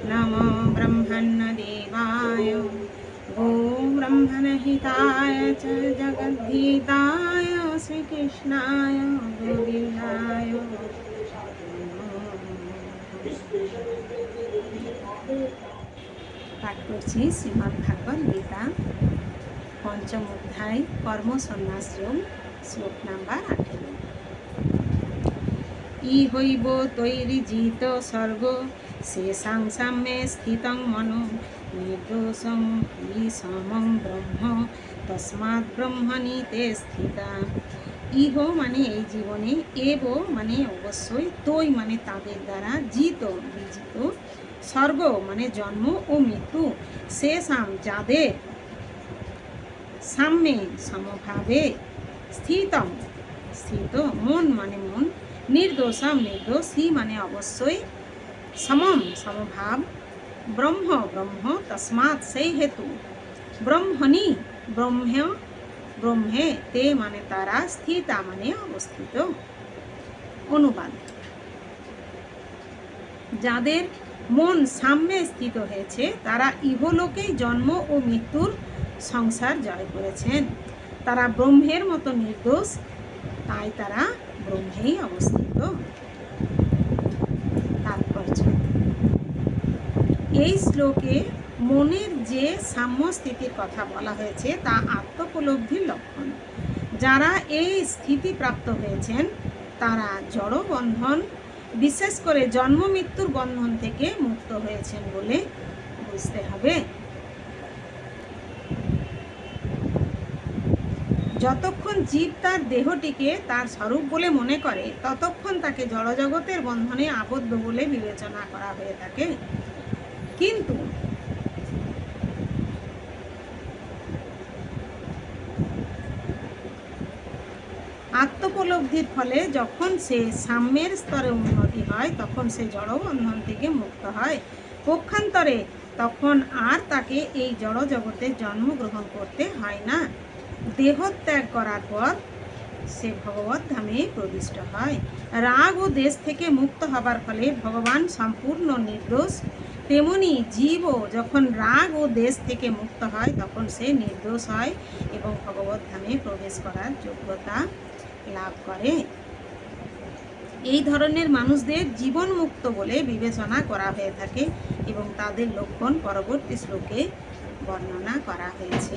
গুরুদেব নম ব্রহ্মণ্যদেবায় গো ব্রহ্মণহিতায় চ জগদ্ধিতায় শ্রীকৃষ্ণায় গোবিন্দায় পাঠ করছি শ্রীমদ্ ভাগবত গীতা পঞ্চম অধ্যায় কর্ম শ্লোক নাম্বার আঠেরো ই হইব তৈরি জিত স্বর্গ শেষাং সাম্যে স্থিতং মনো নির্দোষং হি সমং ব্রহ্ম তস্মাৎ ব্রহ্মণি তে স্থিতা ইহ মানে এই জীবনে এব মানে অবশ্যই তৈ মানে তাদের দ্বারা জিত বিজিত স্বর্গ মানে জন্ম ও মৃত্যু শেষাম যাদের সাম্যে সমভাবে স্থিতম স্থিত মন মানে মন নির্দোষম নির্দোষ হি মানে অবশ্যই সমম সমভাব। ব্রহ্ম ব্রহ্ম তসমাৎ সেই হেতু। ব্রহ্মণি ব্রহ্ম ব্রহ্মে তে মানে তারা, স্থিতা মানে অবস্থিত। অনুবাদ। যাদের মন সাম্যে স্থিত হয়েছে, তারা ইহলোকেই জন্ম ও মৃত্যুর সংসার জয় করেছেন। তারা ব্রহ্মের মতো নির্দোষ তাই তারা ব্রহ্মেই অবস্থিত। তাৎপর্য এই শ্লোকে মনের যে সাম্য স্থিতির কথা বলা হয়েছে, তা আত্মোপলব্ধির লক্ষণ। যারা এই স্থিতি প্রাপ্ত হয়েছেন, তারা জড় বন্ধন বিশেষ করে জন্ম মৃত্যুর বন্ধন থেকে মুক্ত হয়েছেন বলে বুঝতে হবে। যতক্ষণ জীব তার দেহটিকে তার স্বরূপ বলে মনে করে, ততক্ষণ তাকে জড়জগতের বন্ধনে আবদ্ধ বলে বিবেচনা করা হয়ে থাকে। কিন্তু আত্মোপলব্ধির ফলে যখন সে সাম্যের স্তরে উন্নতি হয়, তখন সে জড়বন্ধন থেকে মুক্ত হয়। পক্ষান্তরে তখন আর তাকে এই জড় জগতে জন্মগ্রহণ করতে হয় না। দেহত্যাগ করার পর সে ভগবত ধামে প্রবিষ্ট হয়। রাগ ও দেশ থেকে মুক্ত হবার ফলে ভগবান সম্পূর্ণ নির্দোষ। তেমনি জীবও যখন রাগ ও দেশ থেকে মুক্ত হয়, তখন সে নির্দোষ হয় এবং ভগবত ধামে প্রবেশ করার যোগ্যতা লাভ করে। এই ধরনের মানুষদের জীবন মুক্ত বলে বিবেচনা করা হয়ে থাকে এবং তাদের লক্ষণ পরবর্তী শ্লোকে বর্ণনা করা হয়েছে।